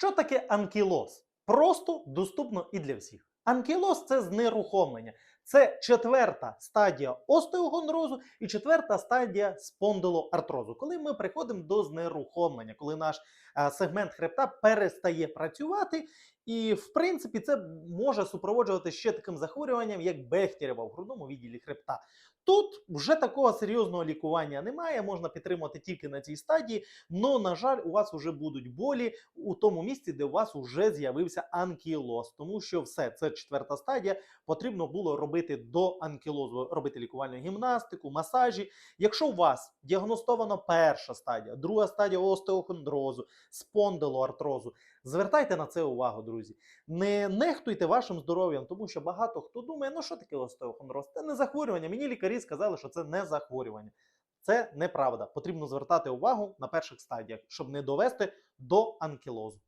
Що таке анкілоз? Просто доступно і для всіх. Анкілоз це знерухомлення. Це четверта стадія остеохондрозу і четверта стадія спондилоартрозу. Коли ми приходимо до знерухомлення, коли наш е, сегмент хребта перестає працювати, і в принципі це може супроводжувати ще таким захворюванням, як Бехтерєва в грудному відділі хребта. Тут вже такого серйозного лікування немає, можна підтримувати тільки на цій стадії. Но, на жаль, у вас вже будуть болі у тому місці, де у вас вже з'явився анкілоз, тому що все це четверта стадія. Потрібно було робити до анкілозу, робити лікувальну гімнастику, масажі. Якщо у вас діагностовано перша стадія, друга стадія остеохондрозу, спондилоартрозу, звертайте на це увагу, друзі. Не нехтуйте вашим здоров'ям, тому що багато хто думає, ну що таке остеохондроз? Це не захворювання. Мені лікарі сказали, що це не захворювання. Це неправда. Потрібно звертати увагу на перших стадіях, щоб не довести до анкілозу.